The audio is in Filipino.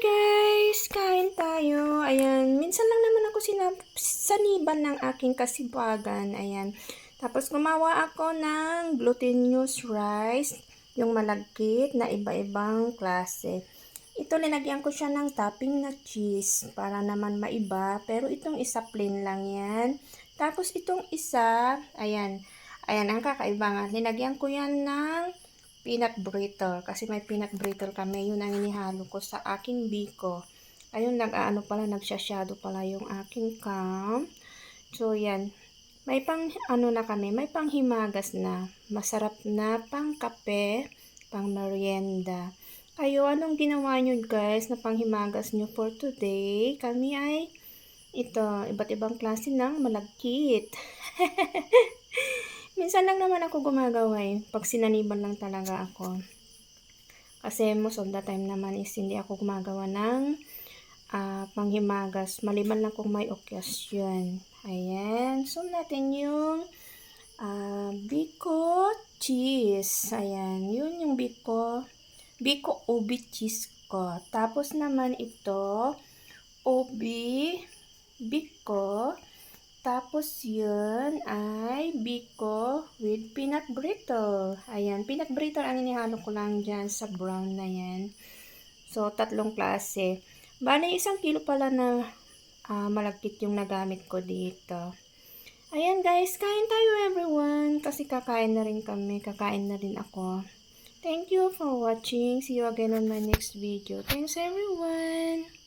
guys! Kain tayo. Ayan, minsan lang naman ako saniban ng aking kasibagan. Ayan. Tapos gumawa ako ng glutinous rice, yung malagkit na iba-ibang klase. Ito, linagyan ko siya ng topping na cheese para naman maiba. Pero itong isa plain lang yan. Tapos itong isa, ayan, ayan, ang kakaiba nga. Linagyan ko yan ng peanut brittle. Kasi may peanut brittle kami. Yun ang inihalo ko sa aking biko. Ayun, nag-ano pala, nagsasyado pala yung aking cam. So, yan. May pang, ano na kami, may pang himagas na. Masarap na pang kape, pang merienda. Kayo, anong ginawa nyo guys na panghimagas nyo for today? Kami ay ito, iba't ibang klase ng malagkit. Minsan lang naman ako gumagawa eh. Pag sinaniban lang talaga ako. Kasi most of the time naman is hindi ako gumagawa ng ah, panghimagas. Maliban lang kung may okasyon. Ayan. So natin yung ah, biko cheese. Ayan. Yun yung biko. Biko ubi cheese ko. Tapos naman ito, ubi biko. Tapos yun ay biko with peanut brittle. Ayan, peanut brittle ang inihalo ko lang dyan sa brown na yan. So, tatlong klase. Bale, isang kilo pala na ah, malagkit yung nagamit ko dito. Ayan guys, kain tayo everyone. Kasi kakain na rin kami. Kakain na rin ako. Thank you for watching. See you again on my next video. Thanks everyone.